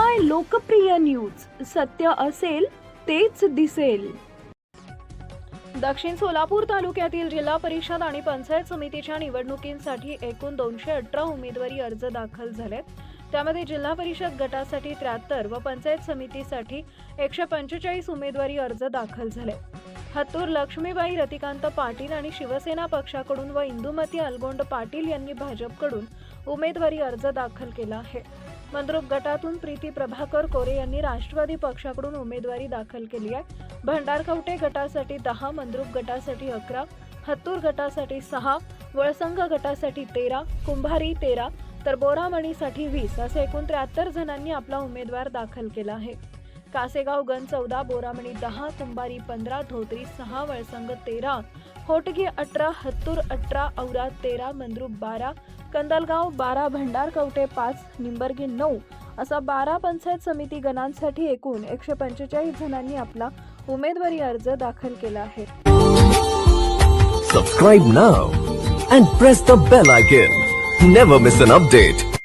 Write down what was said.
काय लोकप्रिय न्यूज? सत्य असेल तेच दिसेल. दक्षिण सोलापूर तालुक्यातील जिल्हा परिषद आणि पंचायत समितीच्या निवडणुकींसाठी एकूण दोनशे अठरा उमेदवारी अर्ज दाखल झालेत. त्यामध्ये जिल्हा परिषद गटासाठी त्र्याहत्तर व पंचायत समितीसाठी एकशे पंचेचाळीस उमेदवारी अर्ज दाखल झाले. हत्तूर लक्ष्मीबाई रतिकांत पाटील आणि शिवसेना पक्षाकडून व इंदुमती अलगोंड पाटील यांनी भाजपकडून उमेदवारी अर्ज दाखल केला आहे. मंद्रुप गटातून प्रीती प्रभाकर कोरे यांनी राष्ट्रवादी पक्षाकडून उमेदवारी दाखल केली आहे. भंडारकवटे गटासाठी दहा मंद्रुप गटासाठी अकरा हत्तूर गटासाठी सहा वळसंग गटासाठी तेरा कुंभारी तेरा तर बोरामणीसाठी वीस असे एकूण त्र्याहत्तर जणांनी आपला उमेदवार दाखल केला आहे. कासेगाव गण चौदा बोरामणी दहा कुंभारी पंधरा धोत्री सहा वळसंग तेरा होटगी अठरा हत्तूर अठरा औरा तेरा मंद्रुप बारा कंदलगाव बारा भंडारकवटे पाच निंबर्गी नऊ असा बारा पंचायत समिती गणांसाठी एकूण एकशे पंचेचाळीस जणांनी आपला उमेदवारी अर्ज दाखल केला आहे. Subscribe now and press the bell icon never miss an update